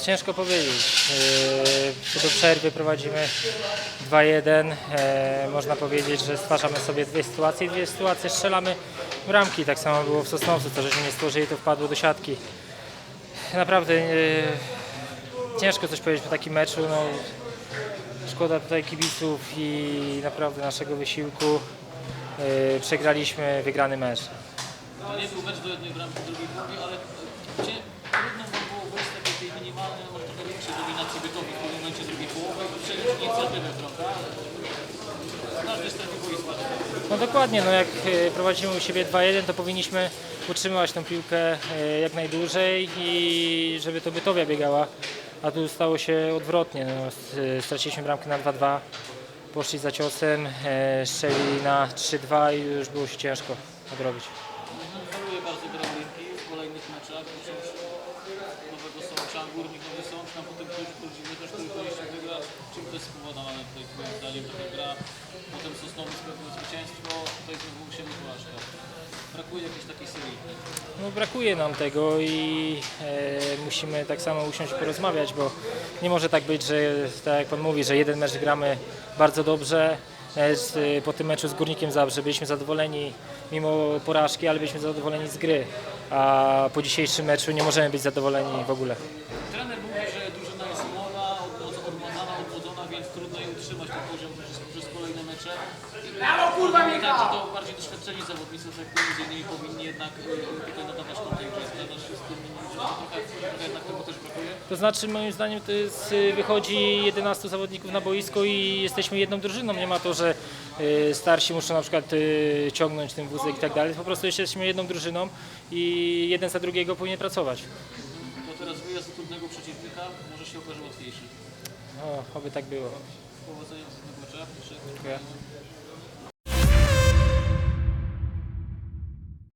ciężko powiedzieć. Yy, Do przerwy prowadzimy 2-1. E, Można powiedzieć, że stwarzamy sobie dwie sytuacje. Dwie sytuacje strzelamy ramki. Tak samo było w Sosnowcu. To, żeśmy nie stworzyli, to wpadło do siatki. Naprawdę yy, ciężko coś powiedzieć po takim meczu. No, szkoda tutaj kibiców i naprawdę naszego wysiłku. Yy, Przegraliśmy wygrany mecz. To nie był mecz do jednej bramki drugiej połowie, ale gdzie trudno wam było wejść z takiej tej minimalnej, może trochę większej dominacji bytowi w pewnym momencie drugiej połowy i przejąć No dokładnie, no jak e, prowadzimy u siebie 2-1, to powinniśmy utrzymywać tą piłkę e, jak najdłużej i żeby to Bytowia biegała, a tu stało się odwrotnie. No, e, straciliśmy bramkę na 2-2, poszli za ciosem, strzelili na 3-2 i już było się ciężko odrobić. Faluje bardzo w kolejnych meczach, Nowego Sącza, Górnik Nowy Sącz, a potem Klucz, Kluczimy też, który powinniśmy wygrać. Czym to jest spowodowane tutaj twoim zdaniem taka gra? Potem Sosnowiec pewne zwycięstwo, tutaj znowu siebie porażka. Brakuje jakiejś takiej serii. No, brakuje nam tego i e, musimy tak samo usiąść porozmawiać, bo nie może tak być, że tak jak Pan mówi, że jeden mecz gramy bardzo dobrze. Z, e, po tym meczu z Górnikiem Zabrze byliśmy zadowoleni mimo porażki, ale byliśmy zadowoleni z gry, a po dzisiejszym meczu nie możemy być zadowoleni w ogóle. Trener mówi, że drużyna jest młoda, odmładzana, odmłodzona, więc trudno jej utrzymać ten poziom przez, przez kolejne mecze. Brawo, kurwa, Tak, że to bardziej doświadczeni zawodnicy, tak między innymi powinni jednak y, tutaj nadawać tą tej grze. Zgadzasz się z tym, że trochę, trochę jednak tego też brakuje? To znaczy moim zdaniem to jest, y, wychodzi 11 zawodników na boisko i jesteśmy jedną drużyną. Nie ma to, że y, starsi muszą na przykład y, ciągnąć ten wózek i tak dalej. Po prostu jesteśmy jedną drużyną i jeden za drugiego powinien pracować. To teraz wyjazd do trudnego przeciwnika może się okaże łatwiejszy. O, oby tak było. Powodzenia w Dziękuję.